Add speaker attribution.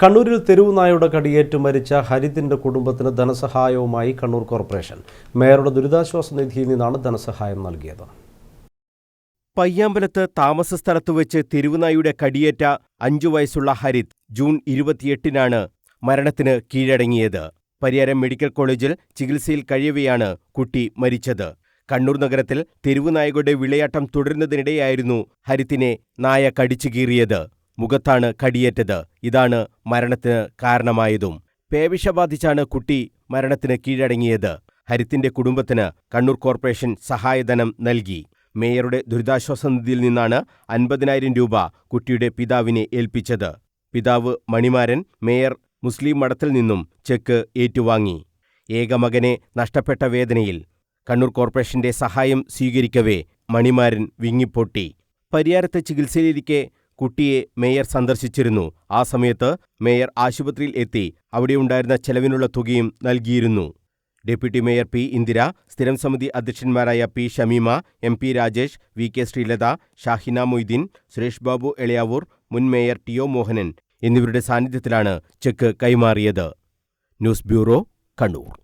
Speaker 1: കണ്ണൂരിൽ തെരുവ് നായയുടെ കടിയേറ്റ് മരിച്ച ഹരിതിന്റെ കുടുംബത്തിന് ധനസഹായവുമായി കണ്ണൂർ കോർപ്പറേഷൻ. മേയറുടെ ദുരിതാശ്വാസ നിധിയിൽ നിന്നാണ് ധനസഹായം നൽകിയത്.
Speaker 2: പയ്യാമ്പലത്ത് താമസ സ്ഥലത്ത് വെച്ച് തിരുവുനായുടെ കടിയേറ്റ അഞ്ചു വയസ്സുള്ള ഹരിത് ജൂൺ ഇരുപത്തിയെട്ടിനാണ് മരണത്തിന് കീഴടങ്ങിയത്. പരിയാരം മെഡിക്കൽ കോളേജിൽ ചികിത്സയിൽ കഴിയവെയാണ് കുട്ടി മരിച്ചത്. കണ്ണൂർ നഗരത്തിൽ തെരുവുനായകളുടെ വിളയാട്ടം തുടരുന്നതിനിടെയായിരുന്നു ഹരിത്തിനെ നായ കടിച്ചു കീറിയത്. മുഖത്താണ് കടിയേറ്റത്. ഇതാണ് മരണത്തിന് കാരണമായതും. പേവിഷ ബാധിച്ചാണ് കുട്ടി മരണത്തിന് കീഴടങ്ങിയത്. ഹരിത്തിന്റെ കുടുംബത്തിന് കണ്ണൂർ കോർപ്പറേഷൻ സഹായധനം നൽകി. മേയറുടെ ദുരിതാശ്വാസ നിധിയിൽ നിന്നാണ് അൻപതിനായിരം രൂപ കുട്ടിയുടെ പിതാവിനെ ഏൽപ്പിച്ചത്. പിതാവ് മണിമാരൻ മേയർ മുസ്ലിം മഠത്തിൽ നിന്നും ചെക്ക് ഏറ്റുവാങ്ങി. ഏകമകനെ നഷ്ടപ്പെട്ട വേദനയിൽ കണ്ണൂർ കോർപ്പറേഷന്റെ സഹായം സ്വീകരിക്കവേ മണിമാരൻ വിങ്ങിപ്പൊട്ടി. പരിയാരത്തെ ചികിത്സയിലിരിക്കെ കുട്ടിയെ മേയർ സന്ദർശിച്ചിരുന്നു. ആ സമയത്ത് മേയർ ആശുപത്രിയിൽ എത്തി അവിടെയുണ്ടായിരുന്ന ചെലവിനുള്ള തുകയും നൽകിയിരുന്നു. ഡെപ്യൂട്ടി മേയർ പി ഇന്ദിര സ്ഥിരം സമിതി അധ്യക്ഷന്മാരായ P Shameema M P Rajesh V K Sreelatha Shahina Moideen Suresh Babu Elayavoor മുൻ മേയർ ടി ഒ മോഹനൻ എന്നിവരുടെ സാന്നിധ്യത്തിലാണ് ചെക്ക് കൈമാറിയത്. News bureau Kannur.